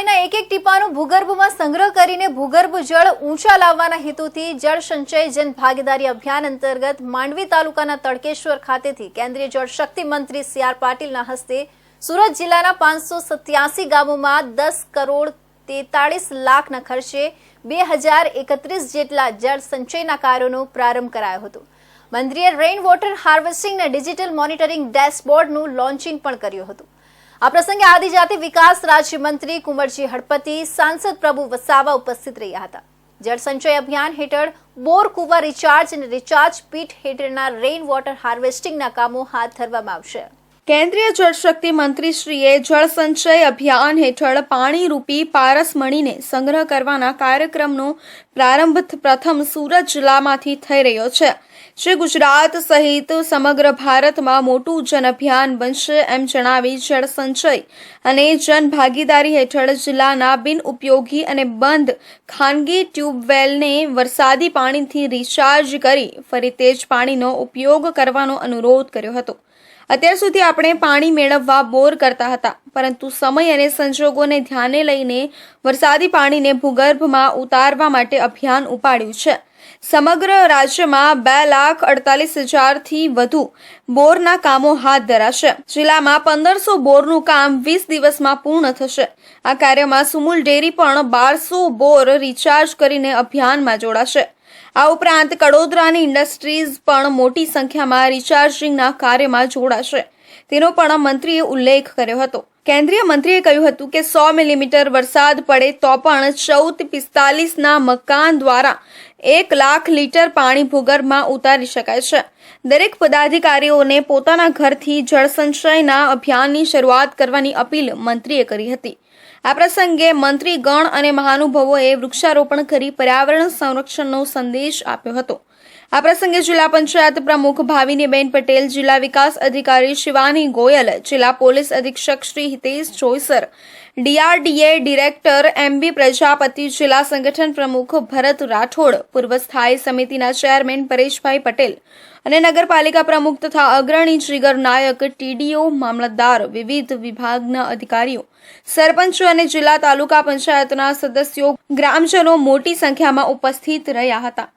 પાણીના એક એક ટીપાનું ભૂગર્ભમાં સંગ્રહ કરીને ભૂગર્ભ જળ ઊંચા લાવવાના હેતુથી જળ સંચય જન ભાગીદારી અભિયાન અંતર્ગત માંડવી તાલુકાના તડકેશ્વર ખાતેથી કેન્દ્રીય જળ શક્તિ મંત્રી સી આર પાટીલના હસ્તે સુરત જિલ્લાના પાંચસો સત્યાસી ગામોમાં દસ કરોડ તેતાળીસ લાખના ખર્ચે બે હજાર એકત્રીસ જેટલા જળ સંચયના કાર્યોનો પ્રારંભ કરાયો હતો. મંત્રીએ રેઇન વોટર હાર્વેસ્ટિંગના ડિજિટલ મોનિટરિંગ ડેશબોર્ડનું લોન્ચિંગ પણ કર્યું હતું. આ પ્રસંગે આદિજાતિ વિકાસ રાજ્યમંત્રી કુંવરજી હડપતિ સાંસદ પ્રભુ વસાવા ઉપસ્થિત રહ્યા હતા. જળ સંચય અભિયાન હેઠળ બોર કુવા રિચાર્જ અને રિચાર્જ પીટ હેઠળના રેઇન વોટર હાર્વેસ્ટિંગના કામો હાથ ધરવામાં આવશે. કેન્દ્રીય જળશક્તિ મંત્રીશ્રીએ જળ સંચય અભિયાન હેઠળ પાણીરૂપી પારસમણીને સંગ્રહ કરવાના કાર્યક્રમનો પ્રારંભ પ્રથમ સુરત જિલ્લામાંથી થઈ રહ્યો છે. જે ગુજરાત સહિત સમગ્ર ભારતમાં મોટું જન અભિયાન બનશે એમ જણાવી જળ સંચય અને જન ભાગીદારી હેઠળ જિલ્લાના બિન ઉપયોગી અને બંધ ખાનગી ટ્યુબવેલને વરસાદી પાણીથી રિચાર્જ કરી ફરી તે જ પાણીનો ઉપયોગ કરવાનો અનુરોધ કર્યો હતો. અત્યાર સુધી આપણે પાણી મેળવવા બોર કરતા હતા, પરંતુ સમય અને સંજોગોને ધ્યાને લઈને વરસાદી પાણીને ભૂગર્ભમાં ઉતારવા માટે અભિયાન ઉપાડ્યું છે. સમગ્ર રાજ્યમાં બે લાખ અડતાલીસ હજારથી વધુ બોરના કામો હાથ ધરાશે. જિલ્લામાં પંદરસો બોરનું કામ વીસ દિવસમાં પૂર્ણ થશે. આ કાર્યમાં સુમુલ ડેરી પણ બારસો બોર રિચાર્જ કરીને અભિયાનમાં જોડાશે. આ ઉપરાંત કડોદરાની ઇન્ડસ્ટ્રીઝ પણ મોટી સંખ્યામાં રિચાર્જિંગના કાર્યમાં જોડાશે. તેનો પણ મંત્રીએ ઉલ્લેખ કર્યો હતો. કેન્દ્રીય મંત્રીએ કહ્યું હતું કે સો મિલીમીટર વરસાદ પડે તો પણ ચૌદ પિસ્તાલીસના મકાન દ્વારા એક લાખ લીટર પાણી ભૂગર્ભમાં ઉતારી શકાય છે. દરેક પદાધિકારીઓને પોતાના ઘરથી જળસંચયના અભિયાનની શરૂઆત કરવાની અપીલ મંત્રીએ કરી હતી. આ પ્રસંગે મંત્રીગણ અને મહાનુભાવોએ વૃક્ષારોપણ કરી પર્યાવરણ સંરક્ષણનો સંદેશ આપ્યો હતો. આ પ્રસંગે જિલ્લા પંચાયત પ્રમુખ ભાવિનીબેન પટેલ, જિલ્લા વિકાસ અધિકારી શિવાની ગોયલ, જિલ્લા પોલીસ અધિક્ષક Shri Hitesh Joisar, DRDA director MB Prajapati, જિલ્લા સંગઠન પ્રમુખ ભરત રાઠોડ, પૂર્વ સ્થાયી સમિતિના ચેરમેન પરેશભાઈ પટેલ અને નગરપાલિકા પ્રમુખ તથા અગ્રણી જીગર નાયક, ટીડીઓ મામલતદાર, વિવિધ વિભાગના અધિકારીઓ, સરપંચો અને જિલ્લા તાલુકા પંચાયતના સદસ્યો, ગ્રામજનો મોટી સંખ્યામાં ઉપસ્થિત રહ્યા હતા.